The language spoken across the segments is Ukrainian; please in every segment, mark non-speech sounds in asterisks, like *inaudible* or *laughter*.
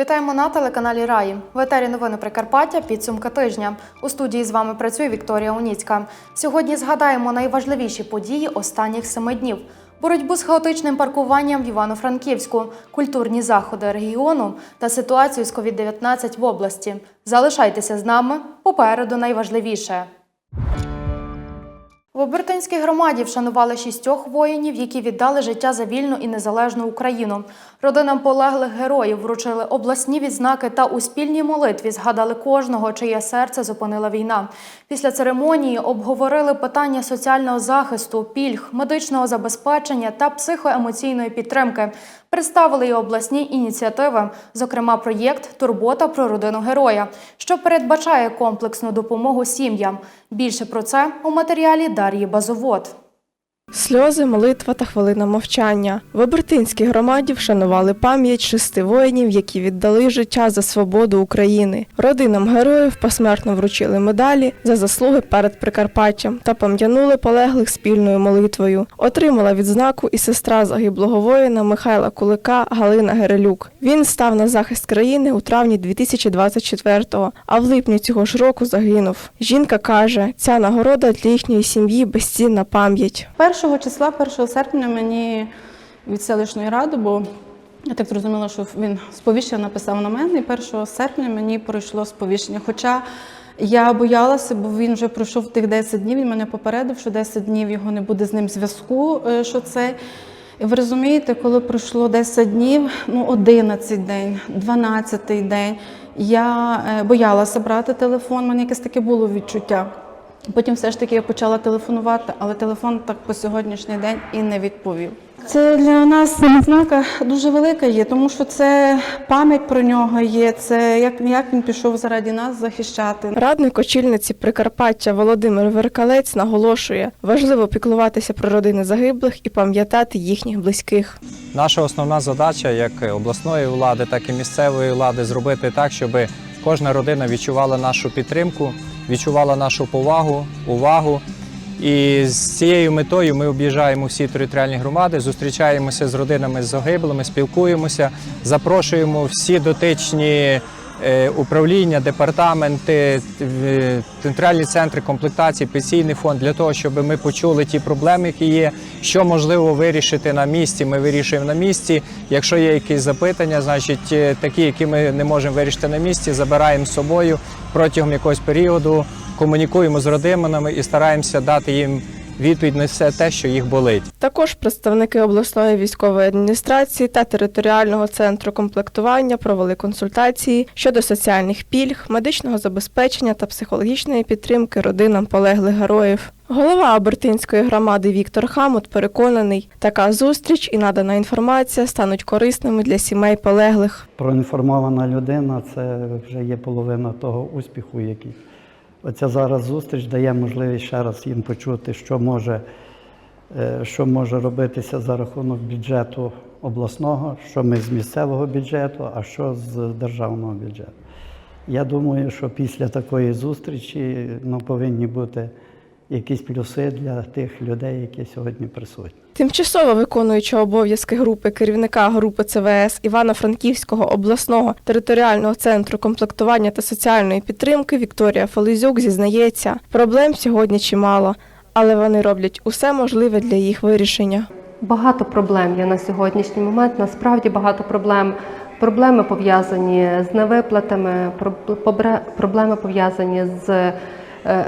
Вітаємо на телеканалі Раї. В етері новини Прикарпаття. Підсумки тижня. У студії з вами працює Вікторія Уніцька. Сьогодні згадаємо найважливіші події останніх семи днів. Боротьбу з хаотичним паркуванням в Івано-Франківську, культурні заходи регіону та ситуацію з COVID-19 в області. Залишайтеся з нами. Попереду найважливіше. В Обертинській громаді вшанували шістьох воїнів, які віддали життя за вільну і незалежну Україну. Родинам полеглих героїв вручили обласні відзнаки та у спільній молитві згадали кожного, чиє серце зупинила війна. Після церемонії обговорили питання соціального захисту, пільг, медичного забезпечення та психоемоційної підтримки. Представили й обласні ініціативи, зокрема проєкт Турбота про родину героя, що передбачає комплексну допомогу сім'ям. Більше про це у матеріалі Дар'ї Базовод. Сльози, молитва та хвилина мовчання. В Обертинській громаді вшанували пам'ять шести воїнів, які віддали життя за свободу України. Родинам героїв посмертно вручили медалі за заслуги перед Прикарпаттям та пам'янули полеглих спільною молитвою. Отримала відзнаку і сестра загиблого воїна Михайла Кулика Галина Герелюк. Він став на захист країни у травні 2024-го, а в липні цього ж року загинув. Жінка каже, ця нагорода для їхньої сім'ї безцінна пам'ять. 1 числа, 1 серпня мені від селищної ради, бо я так зрозуміла, що він сповіщення написав на мене, і 1 серпня мені пройшло сповіщення. Хоча я боялася, бо він вже пройшов тих 10 днів, він мене попередив, що 10 днів його не буде з ним зв'язку, е, що це. І ви розумієте, коли пройшло 10 днів, ну 11 день, 12 день, я е, боялася брати телефон, у мене якесь таке було відчуття. Потім все ж таки я почала телефонувати, але телефон так по сьогоднішній день і не відповів. Це для нас знака дуже велика є, тому що це пам'ять про нього є. Це як, як він пішов заради нас захищати. Радник очільниці Прикарпаття Володимир Веркалець наголошує, важливо піклуватися про родини загиблих і пам'ятати їхніх близьких. Наша основна задача як обласної влади, так і місцевої влади зробити так, щоб кожна родина відчувала нашу підтримку, відчувала нашу повагу, увагу. І з цією метою ми об'їжджаємо всі територіальні громади, зустрічаємося з родинами з загиблими, спілкуємося, запрошуємо всі дотичні управління, департаменти, е, територіальні центри комплектації, пенсійний фонд для того, щоб ми почули ті проблеми, які є, що можливо вирішити на місці. Ми вирішуємо на місці. Якщо є якісь запитання, значить е, такі, які ми не можемо вирішити на місці, забираємо з собою протягом якогось періоду, комунікуємо з родинами і стараємося дати їм відповідь на все те, що їх болить. Також представники обласної військової адміністрації та територіального центру комплектування провели консультації щодо соціальних пільг, медичного забезпечення та психологічної підтримки родинам полеглих героїв. Голова Абертинської громади Віктор Хамут переконаний, така зустріч і надана інформація стануть корисними для сімей полеглих. Проінформована людина це вже є половина того успіху, який. Оця зараз зустріч дає можливість ще раз їм почути, що може, е, що може робитися за рахунок бюджету обласного, що ми з місцевого бюджету, а що з державного бюджету. Я думаю, що після такої зустрічі ну, повинні бути якісь плюси для тих людей, які сьогодні присутні. Тимчасово виконуюча обов'язки групи керівника групи ЦВС Івано-Франківського обласного територіального центру комплектування та соціальної підтримки Вікторія Фелезюк зізнається, проблем сьогодні чимало, але вони роблять усе можливе для їх вирішення. Багато проблем є на сьогоднішній момент. Насправді багато проблем. Проблеми пов'язані з невиплатами, проб- проблеми пов'язані з е,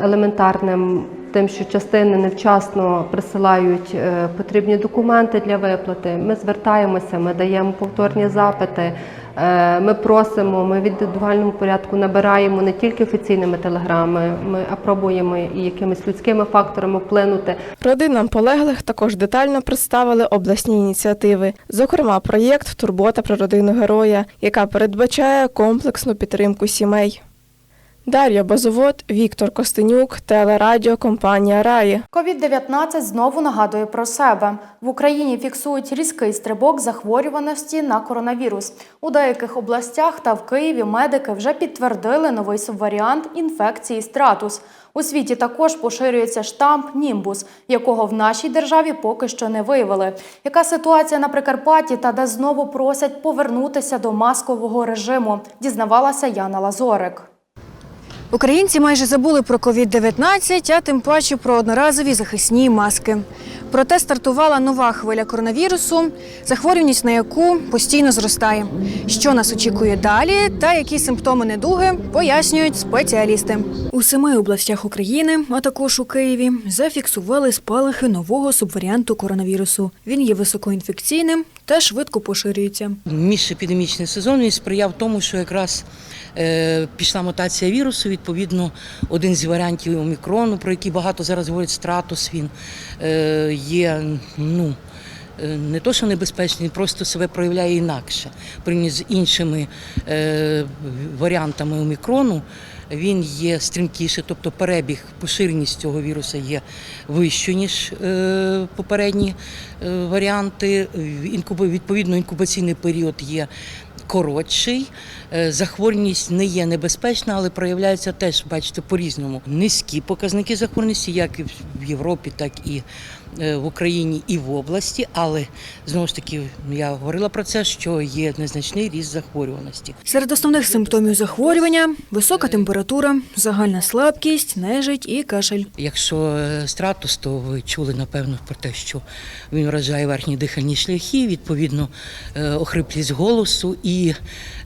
елементарним тим, що частини невчасно присилають е, потрібні документи для виплати. Ми звертаємося, ми даємо повторні запити. е, Ми просимо, ми в індивідуальному порядку набираємо не тільки офіційними телеграми, ми а пробуємо і якимись людськими факторами вплинути Родинам полеглих також детально представили обласні ініціативи, зокрема, проєкт Турбота про родину героя, яка передбачає комплексну підтримку сімей. Дар'я Базовод, Віктор Костенюк, телерадіокомпанія Раї. Ковід-19 знову нагадує про себе. В Україні фіксують різкий стрибок захворюваності на коронавірус. У деяких областях та в Києві медики вже підтвердили новий субваріант інфекції стратус. У світі також поширюється штамп Німбус, якого в нашій державі поки що не виявили. Яка ситуація на Прикарпатті та де знову просять повернутися до маскового режиму? Дізнавалася Яна Лазорик. Українці майже забули про COVID-19, а тим паче про одноразові захисні маски. Проте стартувала нова хвиля коронавірусу, захворюваність на яку постійно зростає. Що нас очікує далі та які симптоми недуги пояснюють спеціалісти. У семи областях України, а також у Києві, зафіксували спалахи нового субваріанту коронавірусу. Він є високоінфекційним та швидко поширюється. Міжепідемічний сезон він сприяв тому, що якраз е, пішла мутація вірусу. Відповідно, один з варіантів омікрону, про який багато зараз говорять, стратус, він е, є ну, е, не то, що небезпечний, просто себе проявляє інакше. Порівняно з іншими е, варіантами омікрону. Він є стрімкіше, тобто перебіг, поширеність цього віруса є вищою, ніж е, попередні е, варіанти. Відповідно, інкубаційний період є коротший. Е, Захворюваність не є небезпечна, але проявляється теж, бачите, по-різному. Низькі показники захворюваності, як і в Європі, так і в Україні і в області. Але знову ж таки, я говорила про це, що є незначний ріст захворюваності. Серед основних симптомів захворювання висока температура, загальна слабкість, нежить і кашель. Якщо е, стратус, то ви чули напевно про те, що він вражає верхні дихальні шляхи, відповідно е, охриплість голосу і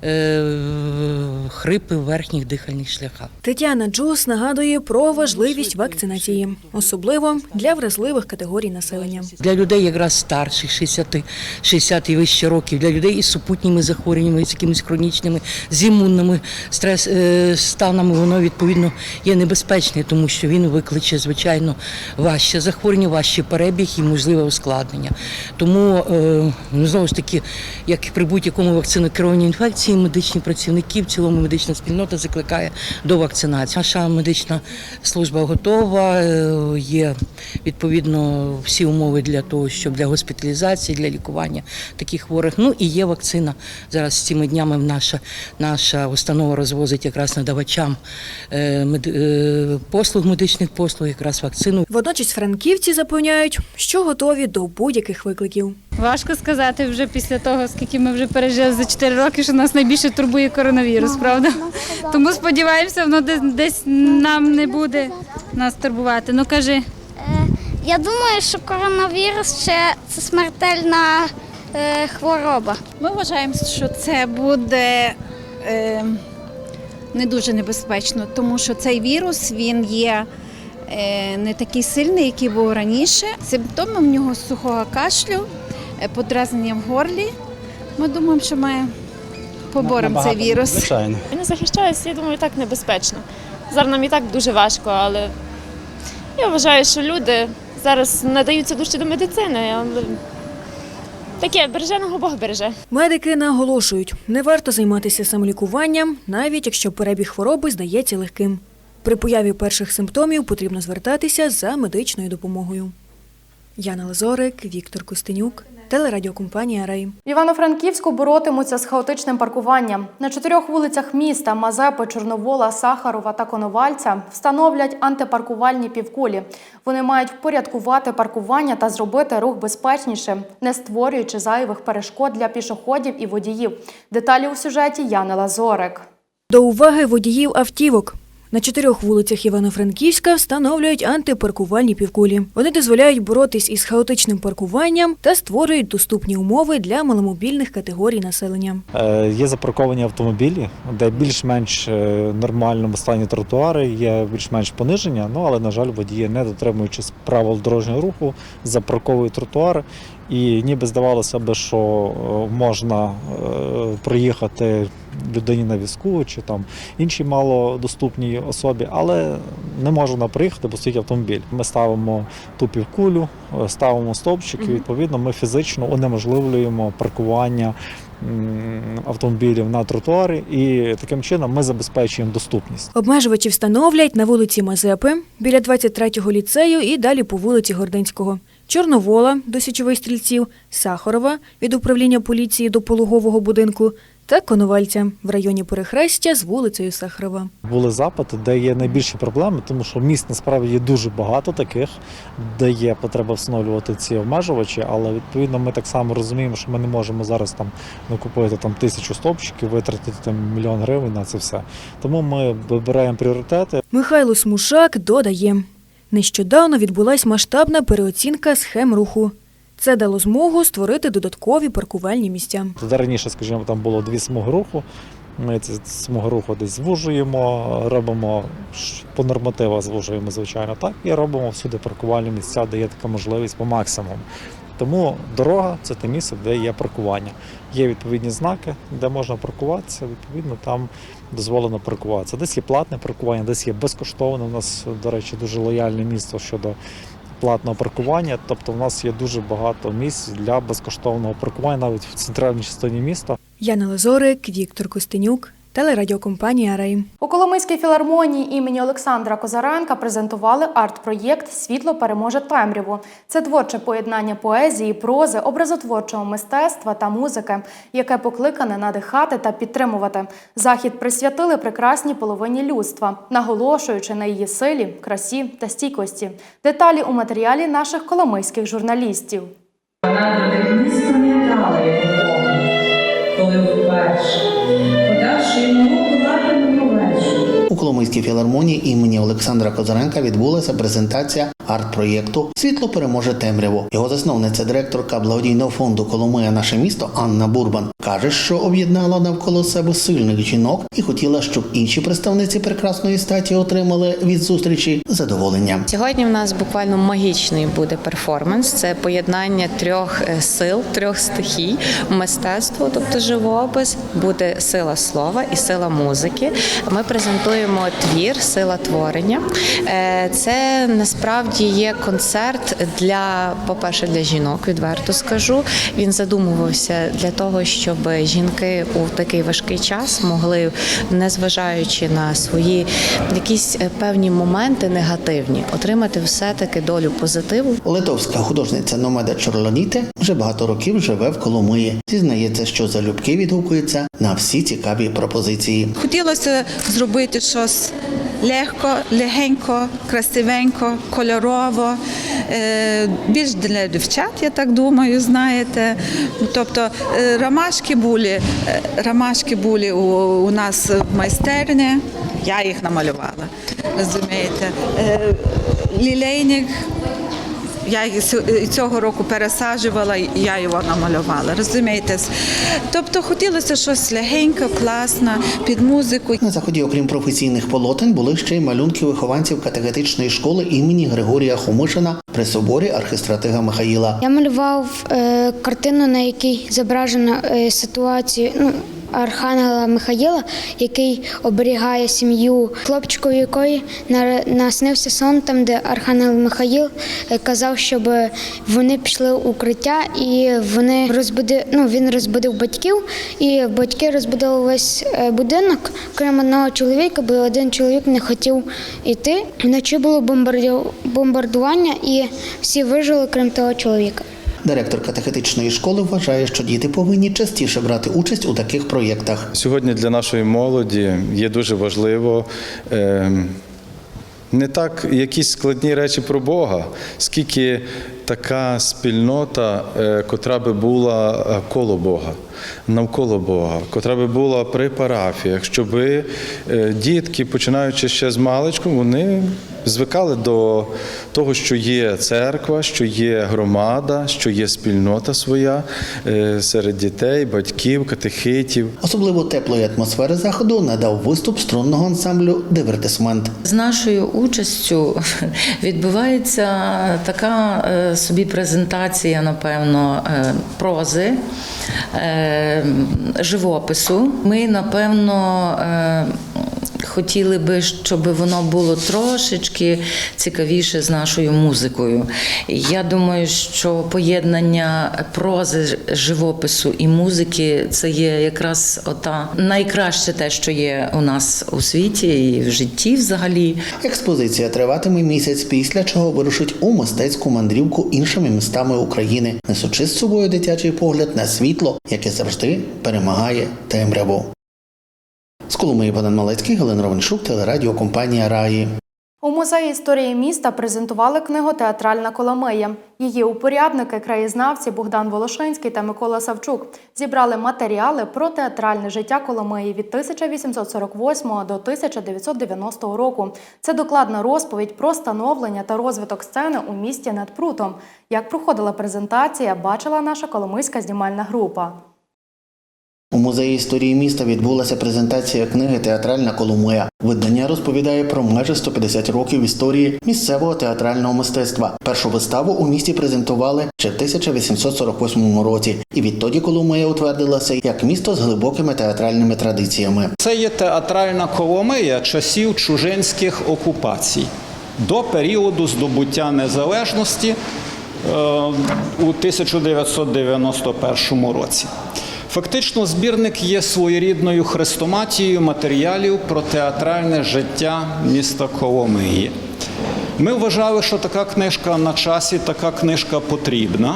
е, хрипи в верхніх дихальних шляхах. Тетяна Джус нагадує про важливість вакцинації, особливо для вразливих категорій населення. Для людей якраз старших 60, 60 і вище років, для людей із супутніми захворюваннями, з якимись хронічними, з імунними стрес е, станами, воно відповідно є небезпечне, тому що він викличе звичайно важче захворювання, важче перебіг і можливе ускладнення. Тому е, ну, знову ж таки, як при будь-якому вакцинокерованій інфекції, медичні працівники, в цілому медична спільнота закликає до вакцинації. Наша медична служба готова, е, є відповідно всі умови для того, щоб для госпіталізації, для лікування таких хворих. Ну і є вакцина. Зараз цими днями наша, наша установа розвозить якраз надавачам е, мед- е, послуг, медичних послуг, якраз вакцину. Водночас франківці запевняють, що готові до будь-яких викликів. Важко сказати вже після того, скільки ми вже пережили за 4 роки, що нас найбільше турбує коронавірус, правда? Тому сподіваємося, воно десь, десь нам не буде нас турбувати. Ну кажи, Е, Я думаю, що коронавірус ще це смертельна е, хвороба. Ми вважаємо, що це буде е, не дуже небезпечно, тому що цей вірус він є е, не такий сильний, який був раніше. Симптоми в нього сухого кашлю, е, подразнення в горлі. Ми думаємо, що ми поборемо цей вірус. Звичайно. я не захищаюся, я думаю, так небезпечно. Зараз нам і так дуже важко, але я вважаю, що люди зараз надаються душі до медицини, таке береженого Бог береже. Медики наголошують, не варто займатися самолікуванням, навіть якщо перебіг хвороби здається легким. При появі перших симптомів потрібно звертатися за медичною допомогою. Яна Лазорик, Віктор Костенюк, телерадіокомпанія Рей. В Івано-Франківську боротимуться з хаотичним паркуванням. На чотирьох вулицях міста Мазепи, Чорновола, Сахарова та Коновальця встановлять антипаркувальні півкулі. Вони мають впорядкувати паркування та зробити рух безпечнішим, не створюючи зайвих перешкод для пішоходів і водіїв. Деталі у сюжеті Яни Лазорик. До уваги водіїв автівок. На чотирьох вулицях Івано-Франківська встановлюють антипаркувальні півкулі. Вони дозволяють боротись із хаотичним паркуванням та створюють доступні умови для маломобільних категорій населення. Е, Є запарковані автомобілі, де більш-менш е, нормальному стані тротуари, є більш-менш пониження, ну але, на жаль, водії, не дотримуючись правил дорожнього руху, запарковують тротуари. І ніби здавалося б, що е, можна е, проїхати людині на візку чи там іншій малодоступній особі, але не може вона проїхати, бо стоїть автомобіль. Ми ставимо ту півкулю, е, ставимо стовпчик, і відповідно ми фізично унеможливлюємо паркування автомобілів на тротуари, і таким чином ми забезпечуємо доступність. Обмежувачі встановлять на вулиці Мазепи біля 23-го ліцею і далі по вулиці Гординського. Чорновола до січових стрільців, Сахарова від управління поліції до пологового будинку та Коновальця в районі перехрестя з вулицею Сахарова. Були запити, де є найбільші проблеми, тому що міст насправді є дуже багато таких, де є потреба встановлювати ці обмежувачі, але відповідно ми так само розуміємо, що ми не можемо зараз там накупити там тисячу стовпчиків, витратити там мільйон гривень на це все. Тому ми вибираємо пріоритети. Михайло Смушак додає, нещодавно відбулась масштабна переоцінка схем руху. Це дало змогу створити додаткові паркувальні місця. Раніше, скажімо, там було дві смуги руху. Ми ці смуги руху десь звужуємо, робимо по нормативах звужуємо, звичайно, так, і робимо всюди паркувальні місця, де є така можливість по максимуму. Тому дорога це те місце, де є паркування. Є відповідні знаки, де можна паркуватися, відповідно, там дозволено паркуватися. Десь є платне паркування, десь є безкоштовне. У нас, до речі, дуже лояльне місто щодо платного паркування. Тобто, в нас є дуже багато місць для безкоштовного паркування навіть в центральній частині міста. Яна Лазорик, Віктор Костенюк, телерадіокомпанія Рей. У Коломийській філармонії імені Олександра Козаренка презентували арт-проєкт Світло переможе темряву. Це творче поєднання поезії, прози, образотворчого мистецтва та музики, яке покликане надихати та підтримувати. Захід присвятили прекрасній половині людства, наголошуючи на її силі, красі та стійкості. Деталі у матеріалі наших коломийських журналістів. Навіть не спам'ятала його, коли вперше, Senhor. Коломийській філармонії імені Олександра Козаренка відбулася презентація арт-проєкту Світло переможе темряву. Його засновниця, директорка благодійного фонду Коломия наше місто Анна Бурбан каже, що об'єднала навколо себе сильних жінок і хотіла, щоб інші представниці прекрасної статі отримали від зустрічі задоволення. Сьогодні в нас буквально магічний буде перформанс. Це поєднання трьох е, сил, трьох стихій, мистецтво, тобто живопис, буде сила слова і сила музики. Ми презентуємо твір Сила творення. Е, Це насправді є концерт для, по-перше, для жінок, відверто скажу. Він задумувався для того, щоб жінки у такий важкий час могли, незважаючи на свої якісь е, певні моменти негативні, отримати все-таки долю позитиву. Литовська художниця Номеда Чорлоніте вже багато років живе в Коломиї. Зізнається, що залюбки відгукується на всі цікаві пропозиції. Хотілося зробити щось легко, легенько, красивенько, кольорово, більш для дівчат, я так думаю, знаєте. Тобто ромашки були, ромашки були у, у нас в майстерні, я їх намалювала, розумієте. Лілейник я їх цього року пересаджувала, і я його намалювала. Розумієте? Тобто хотілося щось легеньке, класне, під музику. На заході, окрім професійних полотен, були ще й малюнки вихованців катехетичної школи імені Григорія Хомишина при соборі архистратига Михаїла. Я малював е, картину, на якій зображена е, ситуація ну, Архангела Михаїла, який оберігає сім'ю хлопчику, якої на- наснився сон, там, де Архангел Михаїл е, казав, щоб вони пішли в укриття, і вони розбудив, ну, він розбудив батьків, і батьки розбудили весь е, будинок, крім одного чоловіка, бо один чоловік не хотів йти. Вночі було бомбарду- бомбардування, і всі вижили, крім того чоловіка. Директор катехетичної школи вважає, що діти повинні частіше брати участь у таких проєктах. Сьогодні для нашої молоді є дуже важливо е, не так якісь складні речі про Бога, скільки така спільнота, е, котра би була е, коло Бога, навколо Бога, котра би була при парафіях, щоб е, дітки, починаючи ще з маличку, вони звикали до того, що є церква, що є громада, що є спільнота своя е, серед дітей, батьків, катехитів. Особливо теплої атмосфери заходу надав виступ струнного ансамблю Дивертисмент. З нашою участю відбувається така е, собі презентація, напевно, прози, живопису. Ми, напевно, е, хотіли би, щоб воно було трошечки цікавіше з нашою музикою. Я думаю, що поєднання прози, живопису і музики це є якраз ота найкраще те, що є у нас у світі і в житті взагалі. Експозиція триватиме місяць, після чого вирушить у мистецьку мандрівку іншими містами України, несучи з собою дитячий погляд на світло, яке завжди перемагає темряву. З Коломиї Богдан Малецький, Галина Ровеншук, телерадіокомпанія Раї. У музеї історії міста презентували книгу Театральна Коломия. Її упорядники, краєзнавці Богдан Волошинський та Микола Савчук зібрали матеріали про театральне життя Коломиї від 1848 до 1990 року. Це докладна розповідь про становлення та розвиток сцени у місті над Прутом. Як проходила презентація, бачила наша коломийська знімальна група. У музеї історії міста відбулася презентація книги Театральна Коломия. Видання розповідає про майже 150 років історії місцевого театрального мистецтва. Першу виставу у місті презентували ще в 1848 році, і відтоді Коломия утвердилася як місто з глибокими театральними традиціями. Це є театральна Коломия часів чужинських окупацій до періоду здобуття незалежності е, у 1991 році. Фактично, збірник є своєрідною хрестоматією матеріалів про театральне життя міста Коломиї. Ми вважали, що така книжка на часі, така книжка потрібна.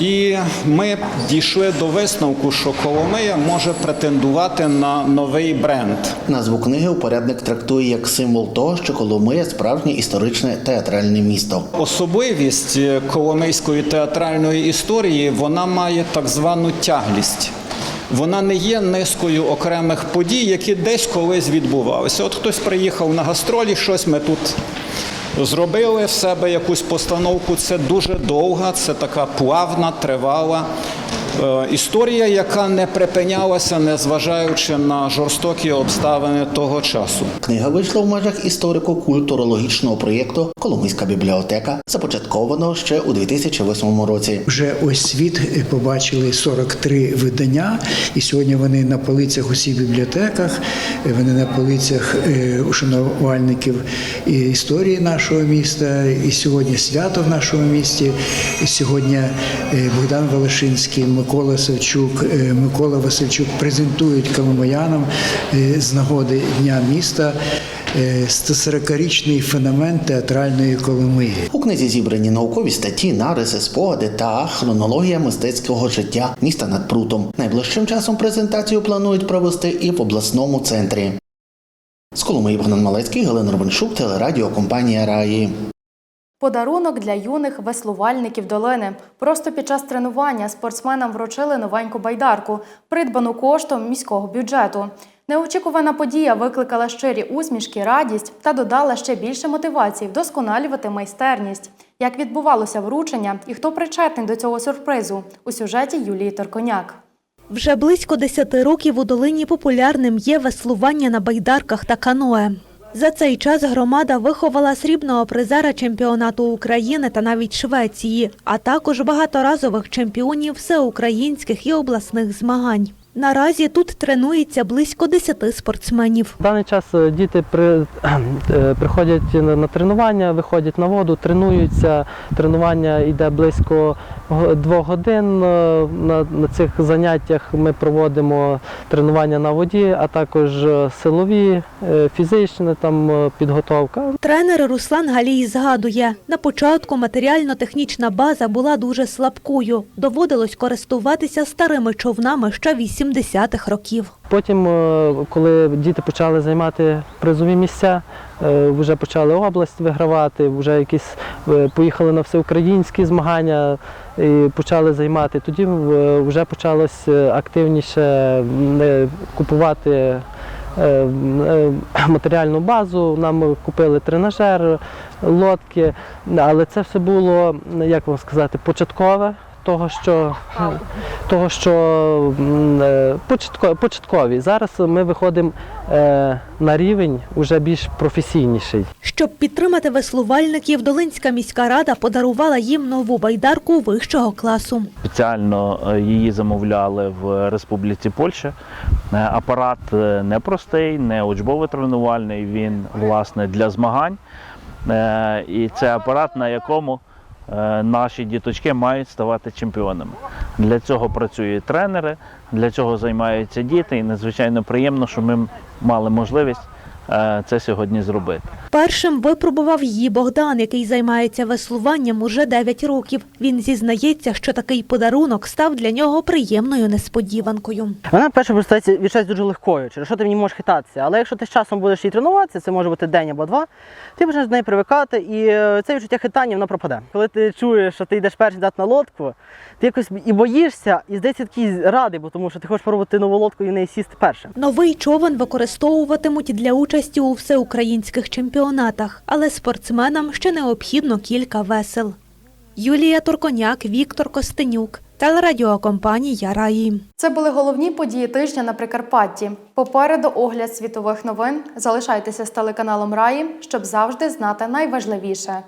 І ми дійшли до висновку, що Коломия може претендувати на новий бренд. Назву книги упорядник трактує як символ того, що Коломия справжнє історичне театральне місто. Особливість е, коломийської театральної історії вона має так звану тяглість. Вона не є низкою окремих подій, які десь колись відбувалися. От хтось приїхав на гастролі, щось ми тут зробили в себе якусь постановку. Це дуже довга, це така плавна, тривала історія, яка не припинялася, незважаючи на жорстокі обставини того часу. Книга вийшла в межах історико-культурологічного проєкту Коломийська бібліотека, започаткованого ще у 2008 році. Вже ось світ е, побачили 43 видання, і сьогодні вони на полицях у всіх бібліотеках, е, вони на полицях е, ушанувальників історії нашого міста. І сьогодні свято в нашому місті. І сьогодні е, Богдан Волошинський, Микола Савчук, е, Микола Васильчук презентують коломиянам е, з нагоди Дня міста. е, 140-річний феномен театральної Коломиї. У книзі зібрані наукові статті, нариси, спогади та хронологія мистецького життя міста над Прутом. Найближчим часом презентацію планують провести і в обласному центрі. З Коломиї Богдан Малецький, Галина Робеншук, телерадіокомпанія Раї. Подарунок для юних веслувальників долини. Просто під час тренування спортсменам вручили новеньку байдарку, придбану коштом міського бюджету. Неочікувана подія викликала щирі усмішки, радість та додала ще більше мотивації вдосконалювати майстерність. Як відбувалося вручення і хто причетний до цього сюрпризу у сюжеті Юлії Торконяк. Вже близько 10 років у долині популярним є веслування на байдарках та каное. За цей час громада виховала срібного призера чемпіонату України та навіть Швеції, а також багаторазових чемпіонів всеукраїнських і обласних змагань. Наразі тут тренується близько 10 спортсменів. В даний час е, діти при, *clears throat* е, приходять на тренування, виходять на воду, тренуються. Тренування йде близько двох годин. Е, На, на цих заняттях ми проводимо тренування на воді, а також е, силові, е, фізична там підготовка. Тренер Руслан Галій згадує, на початку матеріально-технічна база була дуже слабкою. Доводилось користуватися старими човнами ще 80-х років. Потім, коли діти почали займати призові місця, вже почали область вигравати, вже якісь е, поїхали на всеукраїнські змагання і почали займати. Тоді е, вже почалось е, активніше е, купувати е, е, матеріальну базу. Нам купили тренажер, лодки, але це все було, як вам сказати, початкове. Того, що, того, що е, початко- початкові. Зараз ми виходимо е, на рівень уже більш професійніший. Щоб підтримати веслувальників, Долинська міська рада подарувала їм нову байдарку вищого класу. Спеціально е, її замовляли в Республіці Польща. Апарат непростий, не учбово-тренувальний, він власне для змагань. І це апарат, на якому наші діточки мають ставати чемпіонами. Для цього працюють тренери, для цього займаються діти, і надзвичайно приємно, що ми мали можливість е, це сьогодні зробити. Першим випробував її Богдан, який займається веслуванням уже 9 років. Він зізнається, що такий подарунок став для нього приємною несподіванкою. Вона перше представляється відчувається дуже легкою, через що ти в ній можеш хитатися. Але якщо ти з часом будеш її тренуватися, це може бути день або два, ти почнеш до неї привикати, і е, це відчуття хитання воно пропаде. Коли ти чуєш, що ти йдеш перший дати на лодку, ти якось і боїшся, і здається такий радий, бо тому що ти хочеш пробувати нову лодку і в неї сісти першим. Новий човен використовуватимуть для участі у всеукраїнських чемпіонатах, але спортсменам ще необхідно кілька весел. Юлія Турконяк, Віктор Костенюк, телерадіокомпанія Раї. Це були головні події тижня на Прикарпатті. Попереду огляд світових новин. Залишайтеся з телеканалом Раї, щоб завжди знати найважливіше.